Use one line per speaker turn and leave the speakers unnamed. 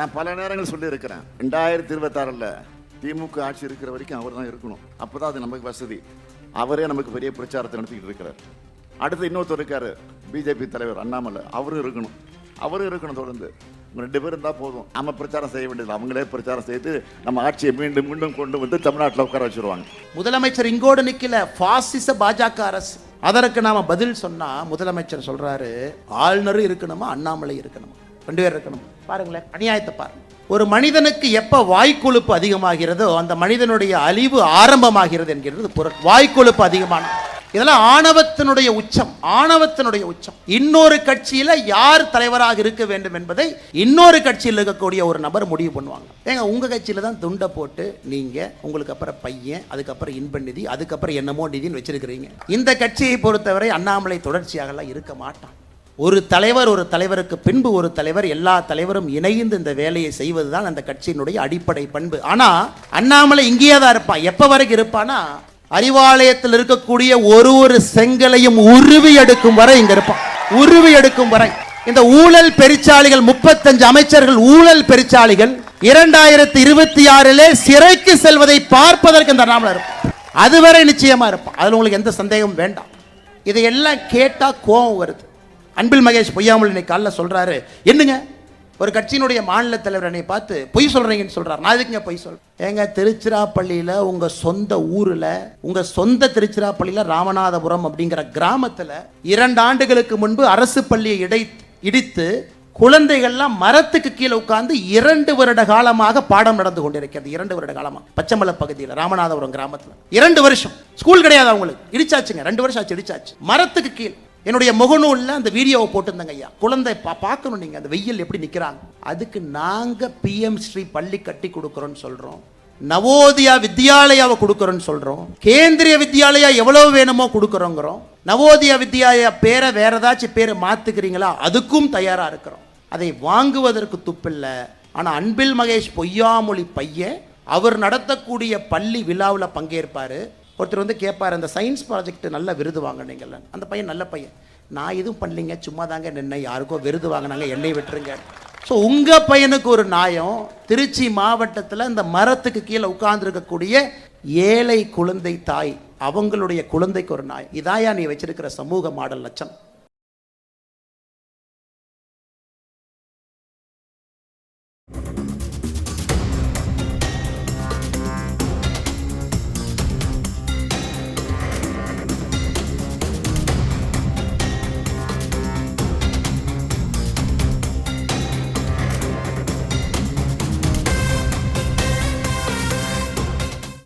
நான் பல நேரங்கள் சொல்லியிருக்கிறேன். ரெண்டாயிரத்தி இருபத்தாறில் திமுக ஆட்சி இருக்கிற வரைக்கும் அவர் தான் இருக்கணும். அப்போ தான் அது நமக்கு வசதி. அவரே நமக்கு பெரிய பிரச்சாரத்தை நடத்திக்கிட்டு இருக்கிறார். அடுத்து இன்னொருத்தர் இருக்கார் பிஜேபி தலைவர் அண்ணாமலை. அவரும் இருக்கணும். அவரும் இருக்கணும் தொடர்ந்து. ரெண்டு பேரும் இருந்தால் போதும். நம்ம பிரச்சாரம் செய்ய வேண்டியது அவங்களே பிரச்சாரம் செய்து நம்ம ஆட்சியை மீண்டும் மீண்டும் கொண்டு வந்து தமிழ்நாட்டில் உட்கார வச்சுருவாங்க.
முதலமைச்சர் இங்கோடு நிற்கல பாசிச பாஜக அரசு. அதற்கு நாம பதில் சொன்னா முதலமைச்சர் சொல்றாரு ஆளுநரும் இருக்கணுமா அண்ணாமலை இருக்கணுமா? ரெண்டு பேர் இருக்கணும். பாருங்களேன் அநியாயத்தை பாருங்க. ஒரு மனிதனுக்கு எப்போ வாய்க்கொழுப்பு அதிகமாகிறதோ அந்த மனிதனுடைய அழிவு ஆரம்பமாகிறது என்கிறது பொருள். வாய்க்கொழுப்பு அதிகமான. இதெல்லாம் ஆணவத்தினுடைய உச்சம் ஆணவத்தினுடைய உச்சம். இன்னொரு கட்சியில யார் தலைவராக இருக்க வேண்டும் என்பதை இன்னொரு கட்சியில் இருக்கக்கூடிய ஒரு நபர் முடிவு பண்ணுவாங்க. ஏங்க உங்க கட்சியில தான் துண்டை போட்டு நீங்க உங்களுக்கு அப்புறம் பையன் அதுக்கப்புறம் இன்ப நிதி அதுக்கப்புறம் என்னமோ நிதின்னு வச்சிருக்கிறீங்க. இந்த கட்சியை பொறுத்தவரை அண்ணாமலை தொடர்ச்சியாகலாம் இருக்க மாட்டான். ஒரு தலைவர் ஒரு தலைவருக்கு பின்பு ஒரு தலைவர் எல்லா தலைவரும் இணைந்து இந்த வேலையை செய்வது தான் அந்த கட்சியினுடைய அடிப்படை பண்பு. ஆனால் அண்ணாமலை இங்கேயே தான் இருப்பான். எப்போ வரைக்கும் இருப்பானா அறிவாலயத்தில் இருக்கக்கூடிய ஒரு ஒரு செங்கலையும் உருவி எடுக்கும் வரை இங்கே இருப்பான். உருவி எடுக்கும் வரை. இந்த ஊழல் பெருச்சாளிகள் முப்பத்தஞ்சு அமைச்சர்கள் ஊழல் பெருச்சாளிகள் இரண்டாயிரத்தி இருபத்தி ஆறிலே சிறைக்கு செல்வதை பார்ப்பதற்கு இந்த அண்ணாமலை இருப்பான். அதுவரை நிச்சயமா இருப்பான். அதில் உங்களுக்கு எந்த சந்தேகமும் வேண்டாம். இதையெல்லாம் கேட்டால் கோபம் வருது. அன்பில் மகேஷ் பொய்யாமல் இன்னைக்கு காலைல சொல்கிறாரு என்னங்க? ஒரு கட்சியினுடைய மாநில தலைவர் என்னை பார்த்து பொய் சொல்கிறீங்கன்னு சொல்கிறார் நான் எதுக்குங்க பொய் சொல்கிறேன் ஏங்க திருச்சிராப்பள்ளியில் உங்கள் சொந்த ஊரில் உங்கள் சொந்த திருச்சிராப்பள்ளியில் ராமநாதபுரம் அப்படிங்கிற கிராமத்தில் இரண்டு ஆண்டுகளுக்கு முன்பு அரசு பள்ளியை இடை இடித்து குழந்தைகள்லாம் மரத்துக்கு கீழே உட்கார்ந்து இரண்டு வருட காலமாக பாடம் நடந்து கொண்டிருக்கிறது. இரண்டு வருட காலமாக பச்சைமலை பகுதியில் ராமநாதபுரம் கிராமத்தில். இரண்டு வருஷம். ஸ்கூல் கிடையாது அவங்களுக்கு. இடிச்சாச்சுங்க. ரெண்டு வருஷம் ஆச்சு இடிச்சாச்சு. மரத்துக்கு கீழ். என்னுடைய முகநூலில் அந்த வீடியோவை போட்டிருந்தங்க ஐயா. குழந்தை பா பார்க்கணும் நீங்கள் அந்த வெயில் எப்படி நிற்கிறாங்க அதுக்கு நாங்கள் பிஎம் ஸ்ரீ பள்ளி கட்டி கொடுக்குறோன்னு சொல்கிறோம் நவோதயா வித்யாலயாவை கொடுக்குறோன்னு சொல்கிறோம் கேந்திரிய வித்யாலயா எவ்வளவு வேணுமோ கொடுக்குறோங்கிறோம். நவோதயா வித்யாலயா பேரை வேற ஏதாச்சும் பேரை மாத்துக்கிறீங்களா? அதுக்கும் தயாராக இருக்கிறோம். அதை வாங்குவதற்கு துப்பில்லை. ஆனால் அன்பில் மகேஷ் பொய்யாமொழி பையன் அவர் நடத்தக்கூடிய பள்ளி விழாவில் பங்கேற்பாரு. ஒருத்தர் வந்து கேட்பார் அந்த சயின்ஸ் ப்ராஜெக்ட் நல்ல விருது வாங்கினீங்கல்ல. அந்த பையன் நல்ல பையன். நான் எதுவும் பண்ணலைங்க சும்மா தாங்க நின்று யாருக்கோ விருது வாங்கினாங்க என்னை விட்டுருங்க. ஸோ உங்கள் பையனுக்கு ஒரு நியாயம் திருச்சி மாவட்டத்தில் இந்த மரத்துக்கு கீழே உட்கார்ந்துருக்கக்கூடிய ஏழை குழந்தை தாய் அவங்களுடைய குழந்தைக்கு ஒரு நாய். இதாயா நீ வச்சிருக்கிற சமூக மாடல் லட்சம்.